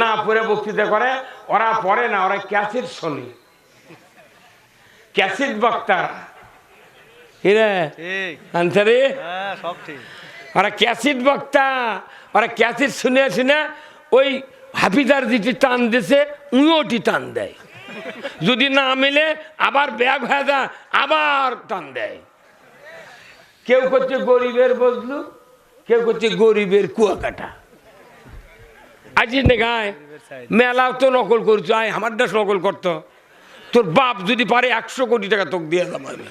না পড়ে বক্তৃতা করে ওরা পড়ে না ওরা ক্যাসেট শোনে। ক্যাসেট বক্তা। আনসারে? হ্যাঁ সব ঠিক। ওরা ক্যাসেট বক্তা ওরা ক্যাসেট শুনে শুনে ওই হাফিজার যেটি টান দিছে টান দেয়। যদি না মেলে আবার ব্যাগ হয়ে যায় আবার টান দেয়। কেউ করছে গরিবের বদলু কেউ করছে গরিবের কুয়াকাটা। আজি না গায় মেলাও তো নকল করছ আয় আমার দেশ নকল করতো। তোর বাপ যদি পারে একশো কোটি টাকা তোকে দিয়ে দাম আমি।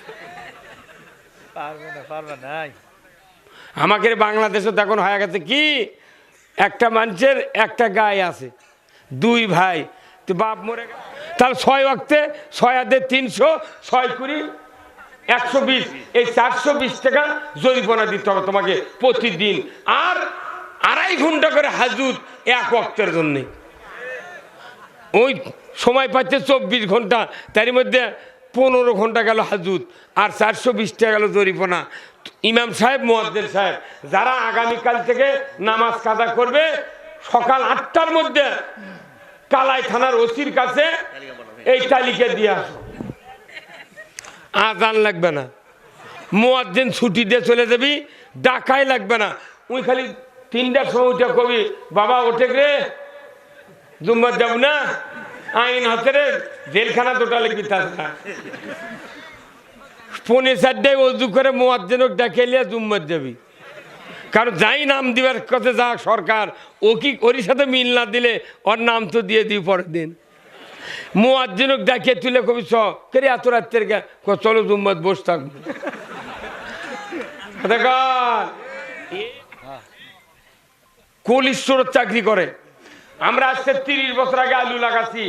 আমাকে বাংলাদেশে তো এখন হয়ে গেছে কি? একটা মানুষের একটা গায়ে আছে দুই ভাই। তো বাপ মরে গেল তাহলে ছয় অক্টে ছয় হাতে তিনশো ছয় কুড়ি একশো বিশ এই চারশো বিশ টাকা জরিমানা দিতে হবে তোমাকে প্রতিদিন। আর আড়াই ঘণ্টা করে হাজুত এক অক্টের জন্যে। ওই সময় পাচ্ছে চব্বিশ ঘণ্টা, তারই মধ্যে পনেরো ঘণ্টা গেল হাজুত, আর চারশো বিশটা গেল জরিপনা। ইমাম সাহেব মোয়াদ্দের সাহেব, যারা আগামীকাল থেকে নামাজ কাদা করবে, সকাল আটটার মধ্যে কালাই থানার ওসির কাছে এই তালিকা দিয়ে আসো। আজান লাগবে না। মোয়াদ্দিন ছুটি দিয়ে চলে যাবি, ডাকাই লাগবে না। ওই খালি তিনটার সময় উঠে কবি বাবা ওঠে রে? জুম্মার যাব না? আইন হাতে রে জেলখানা দুটা লিখবি তার পনে চারটায় অজু করে মোয়াজ্জেনক ডাকে লিয়া জুম্মার যাবি। কারণ যাই নাম দিবার কথা যা সরকার ও কি ওর সাথে মিল না দিলে ওর নাম তো দিয়ে দিই পরের দিন। মোয়াজ্জেনক ডাকে তুলে কবি চ কেরে এত রাত্রের গা? ক চলো জুম্মাত বস থাকব। কোল। স্টোরের চাকরি করে। আমরা আজকে তিরিশ বছর আগে আলু লাগাচ্ছি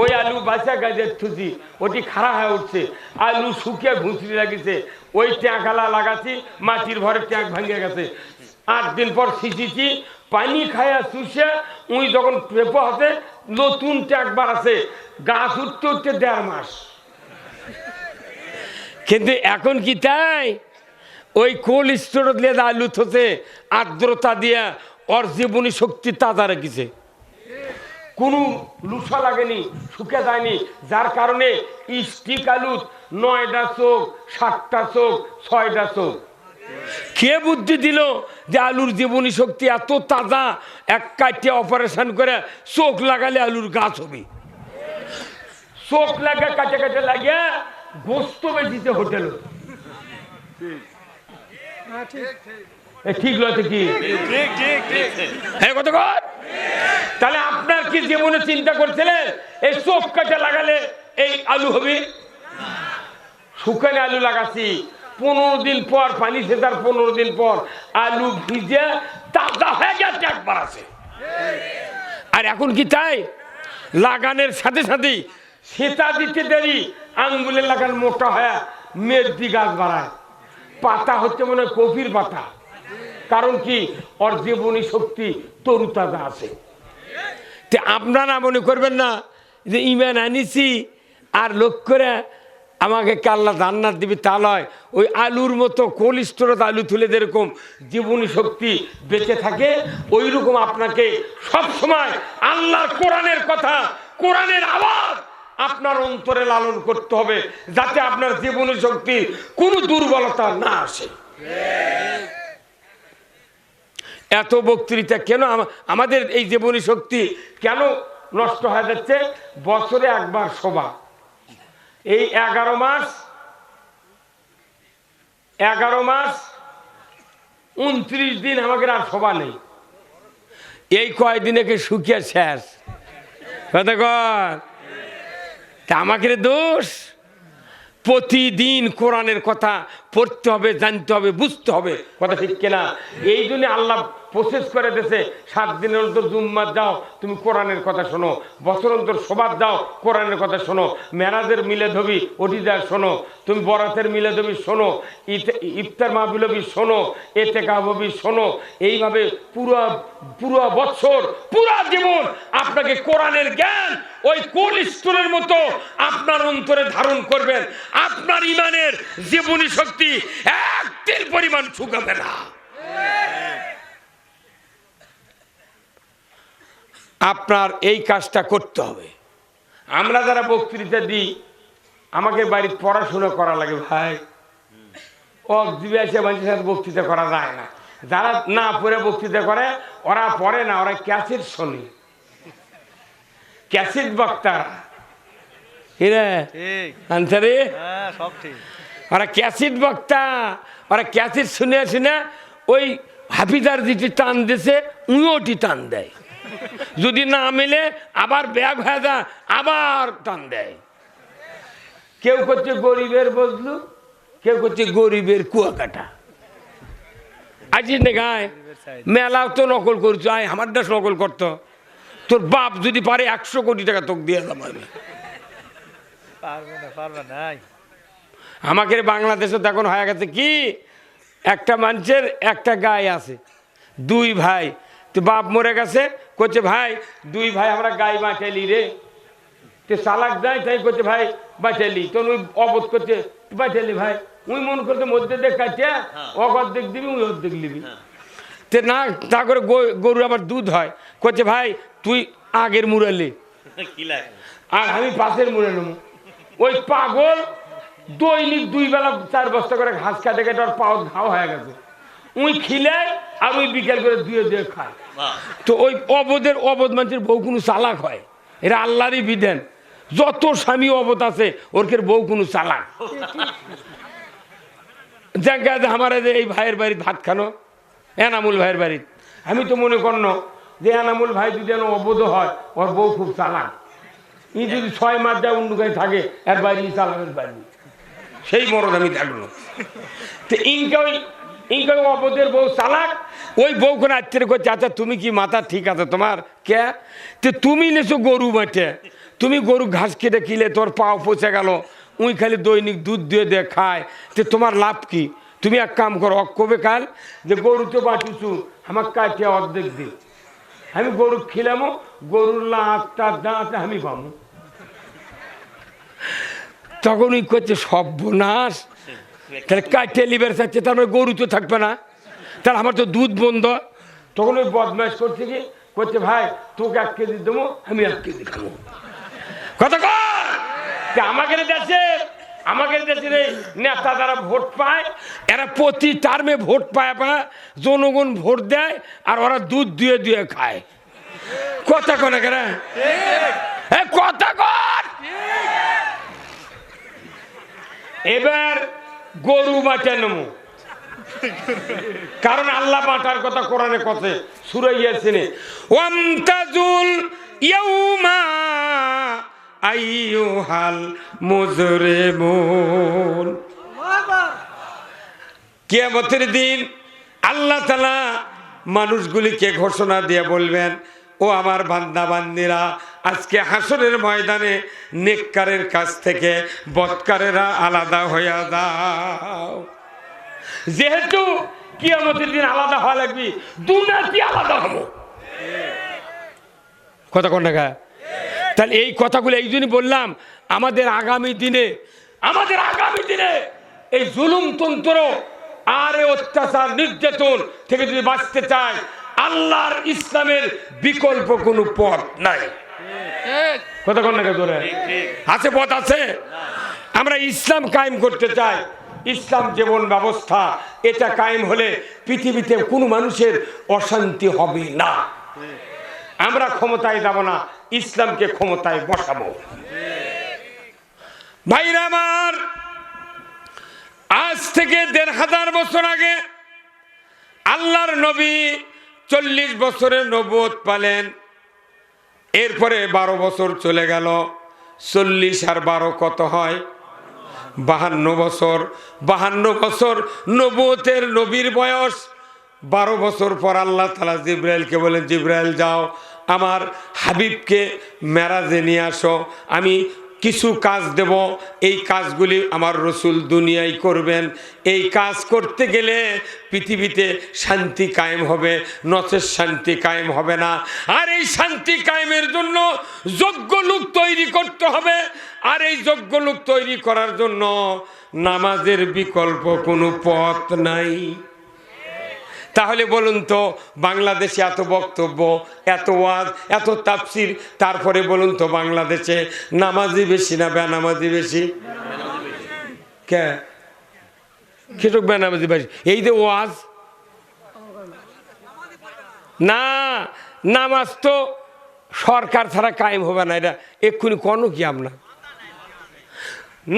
ওই আলু বাসা গাছে থুছি। ওটি খারাপ হয়ে উঠছে। আলু শুকিয়ে ঘুষড়ি লাগিছে। ওই ট্যাঁকালা লাগাচ্ছি মাটির ভরে ট্যাঁক ভাঙে গেছে। আট দিন পর ছিঁচিছি পানি খায়া চুষে উই যখন পেপো হাতে নতুন ট্যাঁক বাড়াছে গাছ উঠতে উঠতে দেড় মাস। কিন্তু এখন কি তাই? ওই কোল্ড স্টোর দিয়ে আলু থসে আর্দ্রতা দিয়ে ওর জীবনী শক্তি তাজা রেখেছে। কোনো লুসা লাগেনি, শুকে যায়নি, যার কারণে স্টিক আলু নয়টা চোখ, সাতটা চোখ ছয়টা চোখ। কে বুদ্ধি দিল যে আলুর জীবনী শক্তি এত তাজা, এক কাটিয়ে অপারেশন করে চোখ লাগালে আলুর গাছ হবে? চোখ লাগা কাটে কাটে লাগে, গোস্ত বেশিতে হোটেল। এ ঠিক লতে কি হ্যাঁ কত তাহলে আপনার কি জীবনে চিন্তা করছিলেন? এই চোখ কাটে লাগালে এই আলু হবে? শুকানে আলু লাগাচ্ছি পনেরো দিন পর, পানি সেটার পনেরো দিন পর আলু ভিজে তাজা হয়ে গেছে, একবার আছে। আর এখন কি তাই লাগানের সাথে সাথে সেটা দিতে দেরি, আঙ্গুলের লাগান মোটা হয়ে মেরদি গাছ বাড়ায়। পাতা হচ্ছে মনে হয় কফির পাতা। কারণ কি? ওর জীবনী শক্তি তরুতাজা আছে। তে আপনারা মনে করবেন না যে ইমান আনিছি আর লোক করে আমাকে কাল্লা জান্নাত দিবি তা নয়। ওই আলুর মতো কোল্ড স্টোরেজ আলু তুলে যেরকম জীবনী শক্তি বেঁচে থাকে ওই রকম আপনাকে সব সময় আল্লাহর কোরআনের কথা, কোরআনের আওয়াজ আপনার অন্তরে লালন করতে হবে, যাতে আপনার জীবনী শক্তি কোনো দুর্বলতা না আসে। এত বক্তৃতা কেন আমাদের এই জীবনী শক্তি কেন নষ্ট হয়ে যাচ্ছে? বছরে একবার সভা। এই এগারো মাস এগারো মাস, উনত্রিশ দিন আমাদের আর সভা নেই। এই কয়দিনে কে শুকিয়ে শেষ। তা আমাকে দোষ? প্রতিদিন কোরআনের কথা পড়তে হবে, জানতে হবে, বুঝতে হবে। কথা ঠিক কিনা? এই জন্য আল্লাহ প্রসেস করে দিয়েছে। সাত দিনের অন্তর জুম্মার দাও, তুমি কোরআনের কথা শোনো। বছর অন্তর সবার দাও, কোরআনের কথা শোনো। মেরাজের মিলে ধবি ওটি শোনো। তুমি বরাতের মিলে ধবি শোনো ইফতার মাহবিলবি শোনো। এতে কাববি শোনো। এইভাবে পুরো পুরো বছর, পুরো জীবন আপনাকে কোরআনের জ্ঞান ওই কোল স্টোরের মতো আপনার অন্তরে ধারণ করবেন। আপনার ইমানের জীবনী শক্তি একদিন পরিমাণ শুকাবে না। আপনার এই কাজটা করতে হবে। আমরা যারা বক্তৃতা দিই আমাকে বাড়ির পড়াশোনা করা লাগে ভাই। ও মানুষের সাথে বক্তৃতা করা যায় না। যারা না পড়ে বক্তৃতা করে ওরা পড়ে না ওরা ক্যাসেট শোনে। ক্যাসেট বক্তারা আনসারে হ্যাঁ ওরা ক্যাসেট বক্তা। ওরা ক্যাসেট শুনে শুনে ওই হাফিজার যেটি টান দিছে উঁয়োটি টান দেয়। যদি না মিলে আবার ব্যাগ হয়ে যায় আবার টান দেয়। কেউ করছে গরিবের বদলু কেউ করছে গরিবের কুয়াকাটা। আজি গায় মেলাও তো নকল করছ আয় আমার দেশ নকল করতো। তোর বাপ যদি পারে একশো কোটি টাকা তোকে দিয়ে দাম আমি। আমাকে বাংলাদেশে তখন হয়ে গেছে কি? একটা মানুষের একটা গায়ে আছে। দুই ভাই তো বাপ মরে গেছে করছে ভাই দুই ভাই আমরা গাই বাঁচাইলি রে। তো চালাক যায় তাই করছে ভাই বাঁচাইলি। তখন ওই অবোধ করছে বাঁচাইলি ভাই। উই মন করতে মধ্যে দেখাচ্ছে ও অর্ধেক দিবি উই অর্ধেক নিবি তে না তা করে গো- গরুর আবার দুধ হয়। করছে ভাই তুই আগের মুরালি। আর আমি পাশের মুড়ে নেব। ওই পাগল দৈনিক দুই বেলা চার বস্তা করে ঘাস কাটে কেটে ওর পাও ঘাও হয়ে গেছে। উই খিলে আর ওই বিকেল করে দুয়ে দুয়ে খায়। তো ওই অবধের অবধ মানুষের বউ কোনো চালাক হয়। এরা আল্লাহরই বিধান। যত স্বামী অবধ আছে ওরকের বউ কোনো চালাক। দেখা যে আমার যে এই ভাইয়ের বাড়ি ভাত খানো, এনামুল ভাইয়ের বাড়ি আমি তো মনে করন যে এনামুল ভাই যদি যেন অবধ হয়, ওর বউ খুব চালাক। ই যদি ছয় মাস যা উন্ডুকায় থাকে, এর বাড়ি চালানোর বাড়ি সেই মরদ আমি থাকল তো ইনকা ওই ইনকা ওই অবধের বউ চালাক ওই বউ কোনো আত্মীয় করছে আচ্ছা তুমি কি মাথা ঠিক আছে তোমার? কে? তো তুমি নেছো গরু মাঠে। তুমি গরু ঘাস কেটে কিলে তোর পাও পচে গেল। উই খালি দৈনিক দুধ দিয়ে দিয়ে খায়। তো তোমার লাভ কি? তুমি এক কাম করো কবে কাল যে গরু তো বাঁচিছু আমার কাছে অর্ধেক দি। আমি গরু খিলামো, গরুর লাভটা দাঁত আমি পাবো তখন ওই করছে সর্বনাশ। তাহলে কাটে লিভার চাচ্ছে তার মানে গরু তো থাকবে না। তাহলে আমার তো দুধ বন্ধ। তখন ওই বদমাইশ করছে কি? করছে ভাই, তোকে এক কেজি দেবো, আমি এক কেজি খাব। কথা আমাকে দেশে আমাকে দেশের এই নেতা যারা ভোট পায়, এরা প্রতি টার্মে ভোট পায় পা জনগণ ভোট দেয় আর ওরা দুধ দিয়ে দিয়ে খায়। কথা কনে? কেন কথা কর! এবার গরু বাঁচা নেব কারণ আল্লাহ বাঁটার কথা কোরআনে কথে ওয়ামতাজুল আইয়ুহাল মুজরিমুন। কিয়ামতের দিন আল্লাহ মানুষগুলিকে ঘোষণা দিয়ে বলবেন ও আমার বান্দা বান্দিরা আজকে হাসরের ময়দানে নেককারের কাছ থেকে বৎকারেরা আলাদা হইয়া দাও যেহেতু কিয়ামতের দিন আলাদা হওয়া লাগবে দুনাতি আলাদা হব। কথা কোন টাকা তাহলে এই কথাগুলো এই জন্যই বললাম, আমাদের আগামী দিনে, আমাদের আগামী দিনে এই জুলুমতন্ত্র আর এই অত্যাচার, নির্যাতন থেকে যদি বাঁচতে চায় আল্লাহর ইসলামের বিকল্প কোনো পথ নাই। আছে পথ আছে? আমরা ইসলাম কায়েম করতে চাই। ইসলাম জীবন ব্যবস্থা, এটা কায়েম হলে পৃথিবীতে কোনো মানুষের অশান্তি হবে না। আমরা ক্ষমতায় যাব না, ইসলামকে ক্ষমতায় বসাবো। ভাইরা আমার, আজ থেকে দেড় হাজার বছর আগে আল্লাহর নবী চল্লিশ বছরের নবত পালেন। এরপরে বারো বছর চলে গেল। চল্লিশ আর বারো কত হয়? বাহান্ন বছর। বাহান্ন বছর নবতের নবীর বয়স। বারো বছর পর আল্লাহ তালা জিব্রাইলকে বলেন, জিব্রাইল, যাও। আমার হাবিবকে মেরাজে নিয়ে আসো। আমি কিছু কাজ দেব, এই কাজগুলি আমার রসুল দুনিয়ায় করবেন। এই কাজ করতে গেলে পৃথিবীতে শান্তি কায়েম হবে নচের শান্তি কায়েম হবে না। আর এই শান্তি কায়েমের জন্য যোগ্য লোক তৈরি করতে হবে। আর এই যোগ্য লোক তৈরি করার জন্য নামাজের বিকল্প কোনো পথ নাই। তাহলে বলুন তো, বাংলাদেশে এত বক্তব্য, এত ওয়াজ, এত তাফসির, তারপরে বলুন তো বাংলাদেশে নামাজি বেশি না বেনামাজি বেশি? কে? কেটক বেনামাজি বেশি। এই যে ওয়াজ, না, নামাজ তো সরকার ছাড়া কায়েম হবে না, এটা এক্ষুনি কোনো কি আমরা?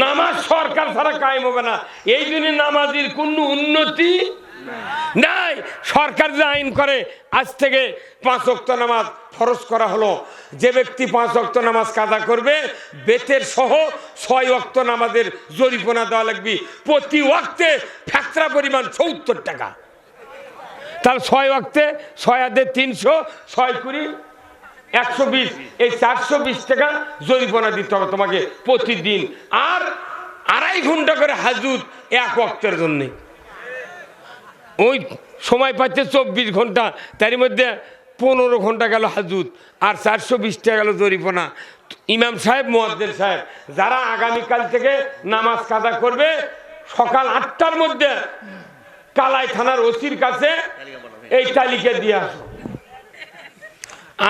নামাজ সরকার ছাড়া কায়েম হবে না, এই জন্য নামাজের কোনো উন্নতি নাই, সরকার যে আইন করে, আজ থেকে পাঁচ অক্ত নামাজ ফরজ করা হলো। যে ব্যক্তি পাঁচ অক্ত নামাজ কাদা করবে, বেতের সহ ছয় অক্ত নামাজের জরিপনা দেওয়া লাগবে। প্রতি ওয়াক্তে ফ্যাকরা পরিমাণ সত্তর টাকা। তাহলে ছয় ওয়াক্তে ছয় হাতে তিনশো ছয় কুড়ি একশো বিশ, এই চারশো বিশ টাকা জরিপনা দিতে হবে তোমাকে প্রতিদিন। আর আড়াই ঘণ্টা করে হাজুত এক ওয়াক্তের জন্যে। ওই সময় পাচ্ছে চব্বিশ ঘণ্টা, তারই মধ্যে পনেরো ঘণ্টা গেল হাজুত, আর চারশো বিশ টাকা গেল জরিপনা। ইমাম সাহেব মোয়াদ্দের সাহেব, যারা আগামীকাল থেকে নামাজ কাদা করবে, সকাল আটটার মধ্যে কালাই থানার ওসির কাছে এই তালিকা দিয়ে আসো।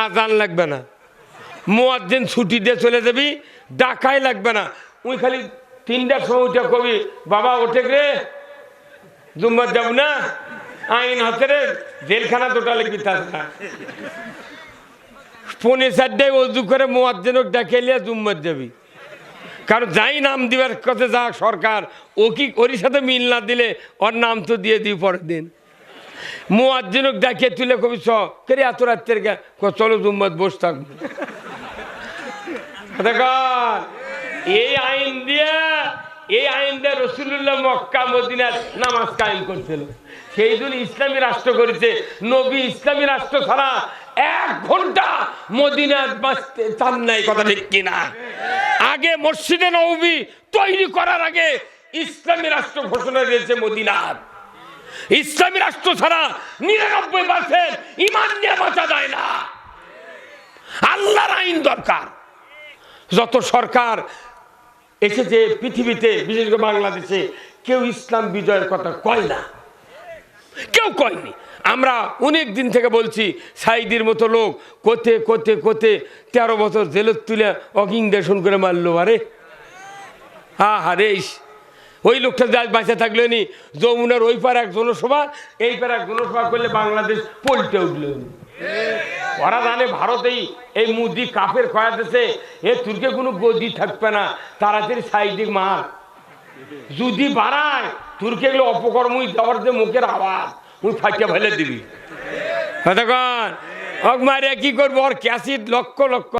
আজান লাগবে না। মোয়াজ্জেন ছুটি দিয়ে চলে যাবি, ডাকাই লাগবে না। ওই খালি তিনটার সময় উঠে কবি, বাবা ওঠে রে। জুম্মার যাব না? আইন হাতে রে জেলখানা দুটা লিখবি তার পনে চারটায় অজু করে মোয়াজ্জেনক ডাকে জুম্মার যাবি। কারণ যাই নাম দিবার কথা যা সরকার, ও কি ওর সাথে মিল না দিলে ওর নাম তো দিয়ে দিই পরের দিন। মুয়াজ্জিনক ডাকে তুলে কবি, চ কেরে এত রাত্রের গা? চলো জুম্মত বস থাকব। এই আইন দিয়ে এই আইন দিয়ে রসুল্লাহ মক্কা মদিনার নামাজ কায়েম করছিল। সেই জন্য ইসলামী রাষ্ট্র করেছে। নবী ইসলামী রাষ্ট্র ছাড়া এক ঘণ্টা মদিনার বাঁচতে চান নাই, কথা ঠিক কিনা? আগে মসজিদে নবী তৈরি করার আগে ইসলামী রাষ্ট্র ঘোষণা দিয়েছে মদিনার ইসলামী রাষ্ট্র ছাড়া নিরানব্বই পার্সেন্ট ইমান নিয়ে বাঁচা যায় না। আল্লাহর আইন দরকার। যত সরকার এসেছে পৃথিবীতে, বিশেষ করে বাংলাদেশে। কেউ ইসলাম বিজয়ের কথা কয় না। কেউ কয়নি। আমরা অনেক দিন থেকে বলছি সাইদির মতো লোক কোতে কোতে কোতে তেরো বছর জেলত তুলে অকিং দেশন করে মারলো, আরে। হা হারে ওই লোকটা যা বাঁচে থাকল নি, যমুনার ওই পার এক জনসভা, এই পার এক জনসভা করলে বাংলাদেশ পল্টে উঠল। ওরা জানে ভারতেই এই মুদি কাফের খয়াতেছে এ তুর্কে কোনো গদি থাকবে না। তাড়াতাড়ি সাইডিক মার যদি বাড়ায়, তুর্কে এগুলো অপকর্মই দেওয়ার যে মুখের আওয়াজ ওই ফাটিয়া ফেলে দিবি। হ্যাঁ অক মারিয়া, কি করব? ওর ক্যাসিড লক্ষ লক্ষ